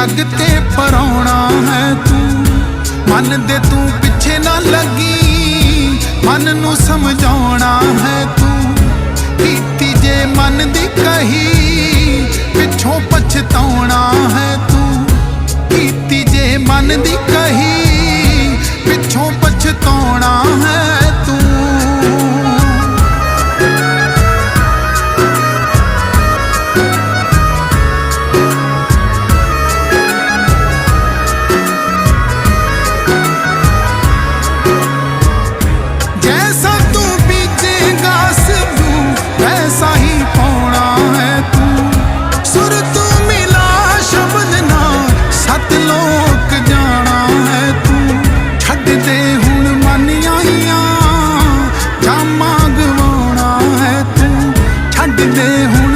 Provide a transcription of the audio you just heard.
ਜੱਗ ਤੇ ਪਰਾਉਣਾ ਹੈ ਤੂੰ। ਮਨ ਦੇ ਤੂੰ ਪਿੱਛੇ ਨਾ ਲੱਗੀ। ਮਨ ਨੂੰ ਸਮਝਾਉਣਾ ਹੈ ਤੂੰ। ਕੀਤੀ ਜੇ ਮਨ ਦੀ ਕਹੀ, ਪਿੱਛੋਂ ਪਛਤਾਉਣਾ ਹੈ ਤੂੰ। ਕੀਤੀ ਜੇ ਮਨ ਦੀ ਕਹੀ में हूँ